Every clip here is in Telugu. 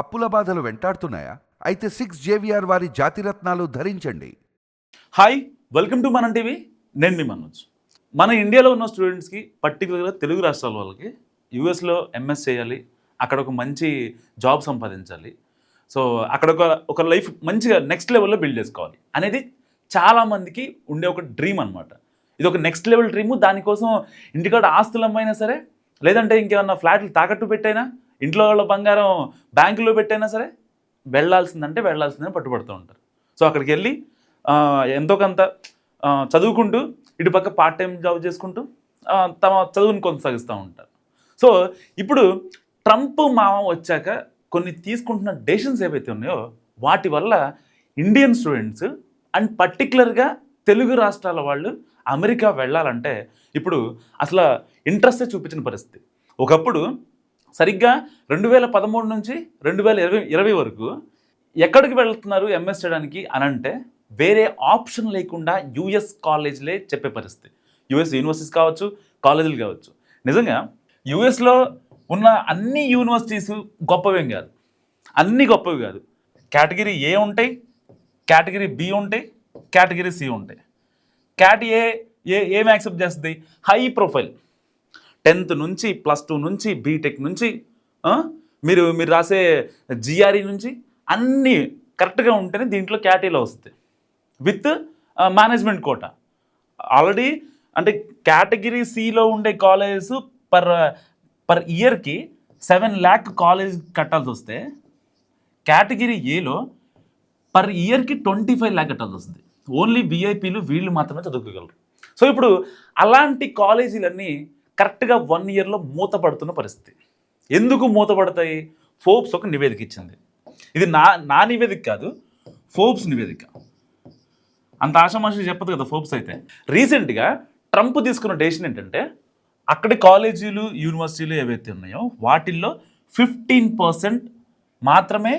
అప్పుల బాధలు వెంటాడుతున్నాయా? అయితే సిక్స్ జేవిఆర్ వారి జాతిరత్నాలు ధరించండి. హాయ్ వెల్కమ్ టు మన టీవీ నేను మీ మనోజ్. మన ఇండియాలో ఉన్న స్టూడెంట్స్కి పర్టికులర్గా తెలుగు రాష్ట్రాల వాళ్ళకి యూఎస్లో ఎంఎస్ చేయాలి అక్కడ ఒక మంచి జాబ్ సంపాదించాలి. సో అక్కడ ఒక ఒక లైఫ్ మంచిగా నెక్స్ట్ లెవెల్లో బిల్డ్ చేసుకోవాలి అనేది చాలామందికి ఉండే ఒక డ్రీమ్ అనమాట ఇది ఒక నెక్స్ట్ లెవెల్ డ్రీము దానికోసం ఇంటికాడ ఆస్తులు అమ్మైనా సరే లేదంటే ఇంకేమన్నా ఫ్లాట్లు తాకట్టు పెట్టైనా ఇంట్లో వాళ్ళ బంగారం బ్యాంకులో పెట్టైనా సరే వెళ్ళాల్సిందంటే వెళ్ళాల్సిందని పట్టుబడుతూ ఉంటారు. సో అక్కడికి వెళ్ళి ఎంతో కొంత చదువుకుంటూ ఇటు పక్క పార్ట్ టైం జాబ్ చేసుకుంటూ తమ చదువుని కొనసాగిస్తూ ఉంటారు. సో ఇప్పుడు ట్రంప్ మామ వచ్చాక కొన్ని తీసుకుంటున్న డెసిషన్స్ ఏవైతే ఉన్నాయో వాటి వల్ల ఇండియన్ స్టూడెంట్స్ అండ్ పర్టికులర్గా తెలుగు రాష్ట్రాల వాళ్ళు అమెరికా వెళ్ళాలంటే ఇప్పుడు అసలు ఇంట్రెస్టే చూపించిన పరిస్థితి. ఒకప్పుడు సరిగ్గా రెండు వేల పదమూడు నుంచి రెండు వేల ఇరవై ఇరవై వరకు ఎక్కడికి వెళ్తున్నారు ఎంఎస్ చేయడానికి అని అంటే వేరే ఆప్షన్ లేకుండా యూఎస్ కాలేజ్లే చెప్పే పరిస్థితి. యూఎస్ యూనివర్సిటీస్ కావచ్చు కాలేజీలు కావచ్చు. నిజంగా యూఎస్లో ఉన్న అన్ని యూనివర్సిటీస్ గొప్పవేం కాదు. అన్నీ గొప్పవి కాదు. కేటగిరీ ఏ ఉంటాయి కేటగిరీ బి ఉంటాయి కేటగిరీ సి ఉంటాయి. క్యాట్ ఏ ఏ ఏం యాక్సెప్ట్ చేస్తుంది? High profile. టెన్త్ నుంచి ప్లస్ టూ నుంచి బీటెక్ నుంచి మీరు మీరు రాసే జిఆర్ఈ నుంచి అన్నీ కరెక్ట్గా ఉంటేనే దీంట్లో క్యాటీలో వస్తుంది విత్ మేనేజ్మెంట్ కోట. ఆల్రెడీ అంటే కేటగిరీ సిలో ఉండే కాలేజెస్ పర్ పర్ ఇయర్కి సెవెన్ ల్యాక్ కాలేజ్ కట్టాల్సి వస్తే కేటగిరీ ఏలో పర్ ఇయర్కి ట్వంటీ ఫైవ్ ల్యాక్ కట్టాల్సి వస్తుంది. ఓన్లీ విఐపీలు వీళ్ళు మాత్రమే చదువుకోగలరు. సో ఇప్పుడు అలాంటి కాలేజీలన్నీ కరెక్ట్గా వన్ ఇయర్లో మూతపడుతున్న పరిస్థితి. ఎందుకు మూతపడతాయి? ఫోర్బ్స్ ఒక నివేదిక ఇచ్చింది. ఇది నా నా నివేదిక కాదు ఫోర్బ్స్ నివేదిక. అంత ఆషామాషి చెప్పదు కదా ఫోర్బ్స్ అయితే. రీసెంట్గా ట్రంప్ తీసుకున్న డెసిషన్ ఏంటంటే అక్కడి కాలేజీలు యూనివర్సిటీలు ఏవైతే ఉన్నాయో వాటిల్లో ఫిఫ్టీన్ పర్సెంట్ మాత్రమే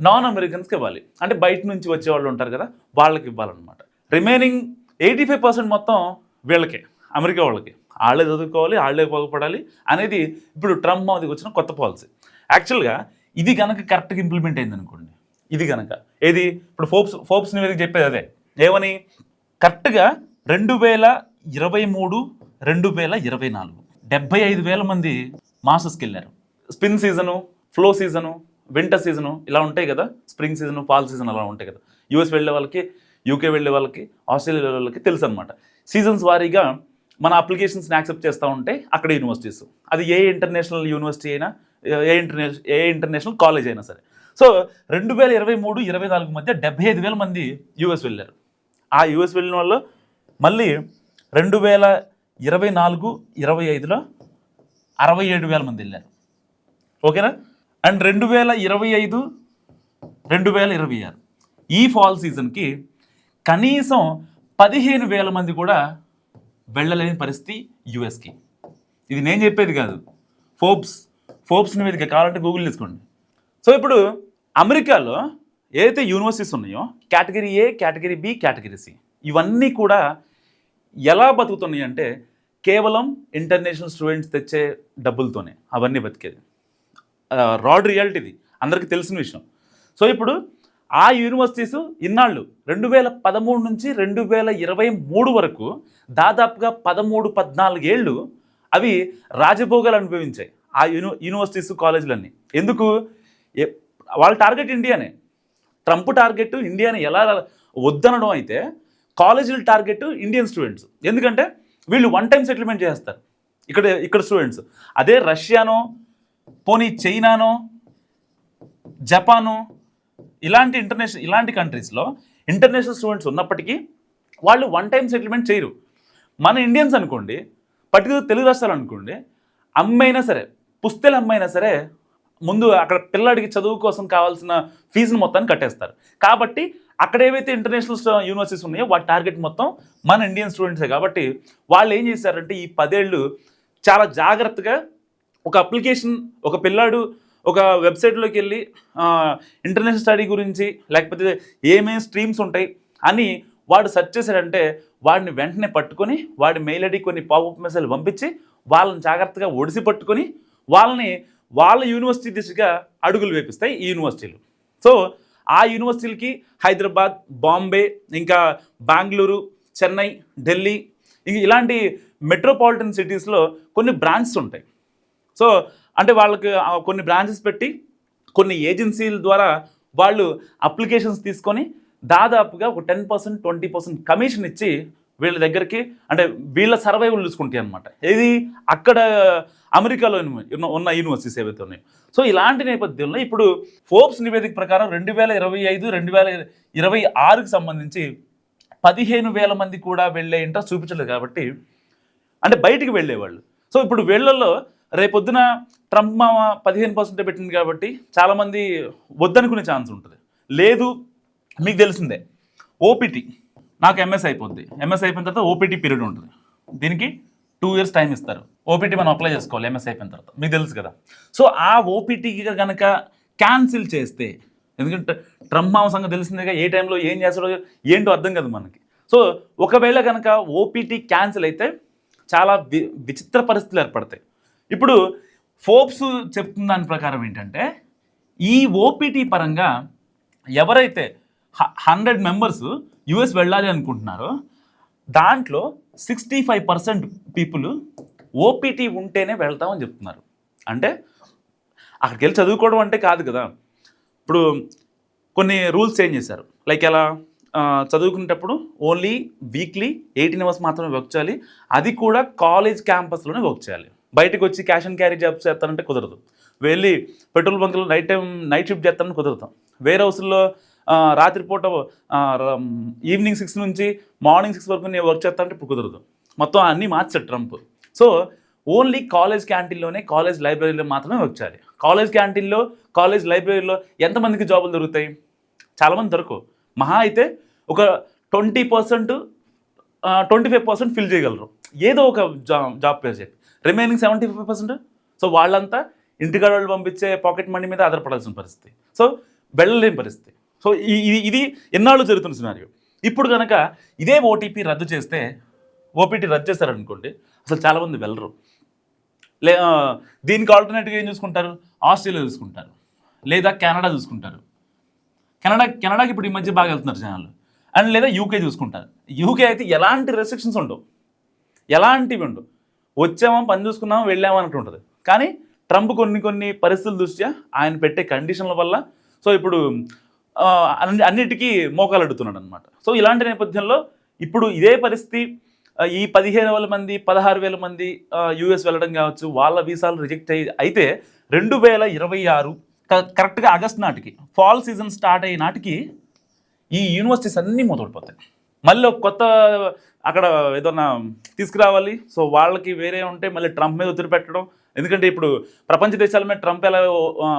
నాన్ అమెరికన్స్కి ఇవ్వాలి. అంటే బయట నుంచి వచ్చే వాళ్ళు ఉంటారు కదా వాళ్ళకి ఇవ్వాలన్నమాట. రిమైనింగ్ ఎయిటీ ఫైవ్ పర్సెంట్ మొత్తం వీళ్ళకే అమెరికా వాళ్ళకి. వాళ్ళే చదువుకోవాలి వాళ్ళే బాగుపడాలి అనేది ఇప్పుడు ట్రంప్ మోదీకి వచ్చిన కొత్త పాలసీ. యాక్చువల్గా ఇది కనుక కరెక్ట్గా ఇంప్లిమెంట్ అయింది అనుకోండి ఇది కనుక ఏది? ఇప్పుడు ఫోర్బ్స్ ఫోప్స్ నివేదిక చెప్పేది అదే. ఏమని? కరెక్ట్గా రెండు వేల ఇరవై మూడు రెండు వేల ఇరవై నాలుగు డెబ్బై ఐదు వేల మంది మాస్టర్స్కి వెళ్ళారు. Spring season fall season winter season ఇలా ఉంటాయి కదా? స్ప్రింగ్ సీజను ఫాల్ సీజన్ అలా ఉంటాయి కదా? యూఎస్ వెళ్ళే వాళ్ళకి యూకే వెళ్ళే వాళ్ళకి ఆస్ట్రేలియా వెళ్ళే వాళ్ళకి తెలుసు అనమాట సీజన్స్ వారీగా మన అప్లికేషన్స్ని యాక్సెప్ట్ చేస్తూ ఉంటే అక్కడ యూనివర్సిటీస్ అది ఏ ఇంటర్నేషనల్ యూనివర్సిటీ అయినా ఏ ఇంటర్నేషనల్ ఏ ఇంటర్నేషనల్ కాలేజ్ అయినా సరే. సో రెండు వేల ఇరవై మూడు ఇరవై నాలుగు మధ్య డెబ్బై ఐదు వేల మంది యూఎస్ వెళ్ళారు. ఆ యూఎస్ వెళ్ళిన వాళ్ళు మళ్ళీ రెండు వేల ఇరవై నాలుగు ఇరవై ఐదులో అరవై ఏడు వేల మంది వెళ్ళారు. ఓకేనా? అండ్ రెండు వేల ఇరవై ఐదు రెండు వేల ఇరవై ఆరు. ఈ ఫాల్ సీజన్కి కనీసం పదిహేను వేల మంది కూడా వెళ్ళలేని పరిస్థితి యుఎస్కి ఇది నేను చెప్పేది కాదు. ఫోర్బ్స్ ఫోర్బ్స్ నివేదిక కావాలంటే గూగుల్ తీసుకోండి. సో ఇప్పుడు అమెరికాలో ఏదైతే యూనివర్సిటీస్ ఉన్నాయో category A category B category C ఇవన్నీ కూడా ఎలా బతుకుతున్నాయి అంటే కేవలం ఇంటర్నేషనల్ స్టూడెంట్స్ తెచ్చే డబ్బులతోనే అవన్నీ బతికేది. Uh, రాడ్ రియాలిటీది అందరికీ తెలిసిన విషయం. సో ఇప్పుడు ఆ యూనివర్సిటీస్ ఇన్నాళ్ళు రెండు వేల పదమూడు నుంచి రెండు వేల ఇరవై మూడు వరకు దాదాపుగా పదమూడు పద్నాలుగేళ్ళు అవి రాజభోగాలు అనుభవించాయి ఆ యూని యూనివర్సిటీస్ కాలేజీలన్నీ. ఎందుకు? వాళ్ళ టార్గెట్ ఇండియానే. ట్రంప్ టార్గెట్ ఇండియాని ఎలా వద్దనడం అయితే కాలేజీల టార్గెట్ ఇండియన్ స్టూడెంట్స్ ఎందుకంటే వీళ్ళు వన్ టైం సెటిల్మెంట్ చేస్తారు ఇక్కడ ఇక్కడ స్టూడెంట్స్ అదే రష్యానో పోనీ చైనానో జపాను ఇలాంటి ఇంటర్నేషనల్ ఇలాంటి కంట్రీస్లో ఇంటర్నేషనల్ స్టూడెంట్స్ ఉన్నప్పటికీ వాళ్ళు వన్ టైం సెటిల్మెంట్ చేయరు. మన ఇండియన్స్ అనుకోండి పర్టికులర్ తెలుగు రాష్ట్రాలు అనుకోండి అమ్మైనా సరే పుస్తెలు అమ్మైనా సరే ముందు అక్కడ పిల్లాడికి చదువు కోసం కావాల్సిన ఫీజును మొత్తాన్ని కట్టేస్తారు. కాబట్టి అక్కడ ఏవైతే ఇంటర్నేషనల్ యూనివర్సిటీస్ ఉన్నాయో వాటి టార్గెట్ మొత్తం మన ఇండియన్ స్టూడెంట్సే. కాబట్టి వాళ్ళు ఏం చేశారంటే ఈ పదేళ్ళు చాలా జాగ్రత్తగా ఒక అప్లికేషన్ ఒక పిల్లాడు ఒక వెబ్సైట్లోకి వెళ్ళి ఇంటర్నేషనల్ స్టడీ గురించి లేకపోతే ఏమేమి స్ట్రీమ్స్ ఉంటాయి అని వాడు సెర్చ్ చేశాడంటే వాడిని వెంటనే పట్టుకొని వాడి మెయిల్ ఐడి కొన్ని పాపప్ మెసేజ్ పంపించి వాళ్ళని జాగ్రత్తగా ఒడిసి పట్టుకొని వాళ్ళని వాళ్ళ యూనివర్సిటీ దిశగా అడుగులు వేపిస్తాయి ఈ యూనివర్సిటీలు సో ఆ యూనివర్సిటీలకి హైదరాబాద్ బాంబే ఇంకా బెంగళూరు చెన్నై ఢిల్లీ ఇలాంటి మెట్రోపాలిటన్ సిటీస్లో కొన్ని బ్రాంచెస్ ఉంటాయి. సో అంటే వాళ్ళకి కొన్ని బ్రాంచెస్ పెట్టి కొన్ని ఏజెన్సీల ద్వారా వాళ్ళు అప్లికేషన్స్ తీసుకొని దాదాపుగా ఒక ten percent twenty percent commission ఇచ్చి వీళ్ళ దగ్గరికి అంటే వీళ్ళ సర్వైవల్ చూసుకుంటాయి అనమాట ఇది అక్కడ అమెరికాలో ఉన్న- ఉన్న యూనివర్సిటీస్ ఏవైతే ఉన్నాయో. సో ఇలాంటి నేపథ్యంలో ఇప్పుడు ఫోర్బ్స్ నివేదిక ప్రకారం రెండు వేల ఇరవై ఐదు రెండు వేల ఇరవై ఆరుకి సంబంధించి పదిహేను వేల మంది కూడా వెళ్ళే ఇంట్రెస్ట్ చూపించలేదు కాబట్టి అంటే బయటికి వెళ్ళేవాళ్ళు. సో ఇప్పుడు వీళ్ళల్లో రేపొద్దున ట్రంప్ మామ పదిహేను పర్సెంటే పెట్టింది కాబట్టి చాలామంది వద్దనుకునే ఛాన్స్ ఉంటుంది. లేదు మీకు తెలిసిందే ఓపీటీ నాకు ఎంఎస్ అయిపోద్ది. ఎంఎస్ అయిపోయిన తర్వాత ఓపీటీ పీరియడ్ ఉంటుంది. దీనికి టూ ఇయర్స్ టైం ఇస్తారు. ఓపీటీ మనం అప్లై చేసుకోవాలి ఎంఎస్ అయిపోయిన తర్వాత. మీకు తెలుసు కదా. సో ఆ ఓపీటీకి కనుక క్యాన్సిల్ చేస్తే ఎందుకంటే ట్రంప్ మామ సంగతి తెలిసిందేగా ఏ టైంలో ఏం చేస్తాడో ఏంటో అర్థం కదా మనకి. సో ఒకవేళ కనుక ఓపీటీ క్యాన్సిల్ అయితే చాలా వి విచిత్ర పరిస్థితులు ఏర్పడతాయి. ఇప్పుడు ఫోప్స్ చెప్తున్న దాని ప్రకారం ఏంటంటే ఈ ఓపీటీ పరంగా ఎవరైతే హండ్రెడ్ మెంబర్స్ యుఎస్ వెళ్ళాలి అనుకుంటున్నారో దాంట్లో sixty five percent people OPT ఉంటేనే వెళ్తామని చెప్తున్నారు. అంటే అక్కడికి వెళ్ళి చదువుకోవడం అంటే కాదు కదా. ఇప్పుడు కొన్ని రూల్స్ చేంజ్ చేశారు. లైక్ ఎలా? చదువుకునేటప్పుడు ఓన్లీ వీక్లీ ఎయిటీన్ అవర్స్ మాత్రమే వర్క్ చేయాలి. అది కూడా కాలేజ్ క్యాంపస్లోనే వర్క్ చేయాలి. బయటకు వచ్చి క్యాష్ అండ్ క్యారీ జాబ్స్ చేస్తానంటే కుదరదు. వెళ్ళి పెట్రోల్ బంకులో నైట్ టైం నైట్ షిఫ్ట్ చేస్తానని కుదరదు. వేరే హౌస్లో రాత్రిపూట ఈవినింగ్ సిక్స్ నుంచి మార్నింగ్ సిక్స్ వరకు నేను వర్క్ చేస్తానంటే ఇప్పుడు కుదరదు. మొత్తం అన్నీ మార్చాడు ట్రంప్. సో ఓన్లీ కాలేజ్ క్యాంటీన్లోనే కాలేజ్ లైబ్రరీలో మాత్రమే వర్క్ చేయాలి. కాలేజ్ క్యాంటీన్లో కాలేజ్ లైబ్రరీలో ఎంతమందికి జాబులు దొరుకుతాయి? చాలామంది దొరకవు మహా అయితే ఒక twenty percent twenty five percent fill చేయగలరు. ఏదో ఒక జాబ్ జాబ్ పేరు చెప్పి remaining seventy five percent so వాళ్ళంతా ఇంటికాడ వాళ్ళు పంపించే పాకెట్ మనీ మీద ఆధారపడాల్సిన పరిస్థితి. సో వెళ్ళలేని పరిస్థితి. సో ఈ- ఇది ఇది ఎన్నాళ్ళు జరుగుతున్న సినారియో ఇప్పుడు కనుక ఇదే ఓటీపీ రద్దు చేస్తే ఓపీటీ రద్దు చేశారనుకోండి అసలు చాలామంది వెళ్ళరు. లే దీనికి ఆల్టర్నేటివ్గా ఏం చూసుకుంటారు? ఆస్ట్రేలియా చూసుకుంటారు. లేదా కెనడా చూసుకుంటారు. కెనడా కెనడాకి ఇప్పుడు ఈ మధ్య బాగా వెళ్తున్నారు జనాలు. అండ్ లేదా యూకే చూసుకుంటారు. యూకే అయితే ఎలాంటి రెస్ట్రిక్షన్స్ ఉండవు. ఎలాంటివి ఉండవు. వచ్చామా పని చూసుకున్నామా వెళ్ళామా అన్నట్టు ఉంటుంది. కానీ ట్రంప్ కొన్ని కొన్ని పరిస్థితుల దృష్ట్యా ఆయన పెట్టే కండిషన్ల వల్ల సో ఇప్పుడు అన్నిటికీ మోకాలు అడుగుతున్నాడు అనమాట సో ఇలాంటి నేపథ్యంలో ఇప్పుడు ఇదే పరిస్థితి ఈ పదిహేను వేల మంది పదహారు వేల మంది యూఎస్ వెళ్ళడం కావచ్చు వాళ్ళ వీసాలు రిజెక్ట్ అయ్యి అయితే రెండు వేల ఇరవై ఆరు కరెక్ట్గా ఆగస్ట్ నాటికి ఫాల్ సీజన్ స్టార్ట్ అయ్యే నాటికి ఈ యూనివర్సిటీస్ అన్నీ మొదలుపోతాయి మళ్ళీ కొత్త అక్కడ ఏదన్నా తీసుకురావాలి. సో వాళ్ళకి వేరే ఉంటే మళ్ళీ ట్రంప్ మీద ఒత్తిడి పెట్టడం. ఎందుకంటే ఇప్పుడు ప్రపంచ దేశాల మీద ట్రంప్ ఎలా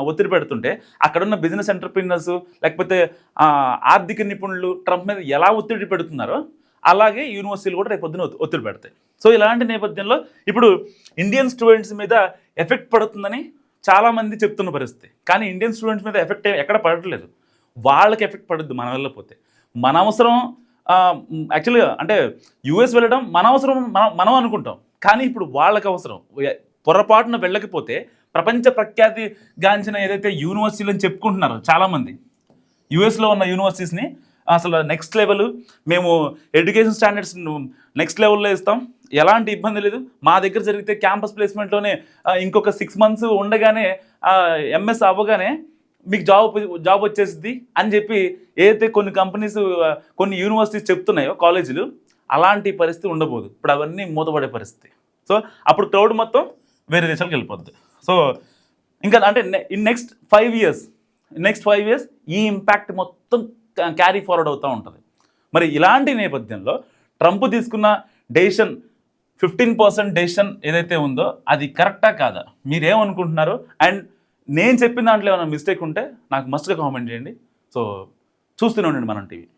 ఒత్తిడి పెడుతుంటే అక్కడున్న బిజినెస్ ఎంటర్ప్రీనర్స్ లేకపోతే ఆర్థిక నిపుణులు ట్రంప్ మీద ఎలా ఒత్తిడి పెడుతున్నారో అలాగే యూనివర్సిటీలు కూడా రేపు పొద్దున ఒత్తిడి పెడతాయి. సో ఇలాంటి నేపథ్యంలో ఇప్పుడు ఇండియన్ స్టూడెంట్స్ మీద ఎఫెక్ట్ పడుతుందని చాలామంది చెప్తున్న పరిస్థితి. కానీ ఇండియన్ స్టూడెంట్స్ మీద ఎఫెక్ట్ ఎక్కడ పడట్లేదు. వాళ్ళకి ఎఫెక్ట్ పడుద్ది మన వెళ్ళకపోతే మన అవసరం యాక్చువల్గా అంటే యుఎస్ వెళ్ళడం మన అవసరం మనం మనం అనుకుంటాం. కానీ ఇప్పుడు వాళ్ళకి అవసరం. పొరపాటున వెళ్ళకపోతే ప్రపంచ ప్రఖ్యాతి గాంచిన ఏదైతే యూనివర్సిటీలు అని చెప్పుకుంటున్నారో చాలామంది యుఎస్లో ఉన్న యూనివర్సిటీస్ని అసలు నెక్స్ట్ లెవెల్ మేము ఎడ్యుకేషన్ స్టాండర్డ్స్ నెక్స్ట్ లెవెల్లో ఇస్తాం. ఎలాంటి ఇబ్బంది లేదు. మా దగ్గర జరిగితే క్యాంపస్ ప్లేస్మెంట్లోనే ఇంకొక సిక్స్ మంత్స్ ఉండగానే ఎంఎస్ అవ్వగానే మీకు జాబ్ జాబ్ వచ్చేసింది అని చెప్పి ఏదైతే కొన్ని కంపెనీస్ కొన్ని యూనివర్సిటీస్ చెప్తున్నాయో కాలేజీలు అలాంటి పరిస్థితి ఉండబోదు. ఇప్పుడు అవన్నీ మూతపడే పరిస్థితి. సో అప్పుడు క్రౌడ్ మొత్తం వేరే దేశాలకు వెళ్ళిపోద్ది. సో ఇంకా అంటే in next five years next five years ఈ ఇంపాక్ట్ మొత్తం క్యారీ ఫార్వర్డ్ అవుతూ ఉంటుంది. మరి ఇలాంటి నేపథ్యంలో ట్రంప్ తీసుకున్న డెసిషన్ ఫిఫ్టీన్ పర్సెంట్ డెసిషన్ ఏదైతే ఉందో అది కరెక్టా కాదా? మీరేమనుకుంటున్నారు? అండ్ నేను చెప్పిన దాంట్లో ఏమైనా మిస్టేక్ ఉంటే నాకు మస్ట్గా కామెంట్ చేయండి. సో చూస్తూనే ఉండండి మనం టీవీ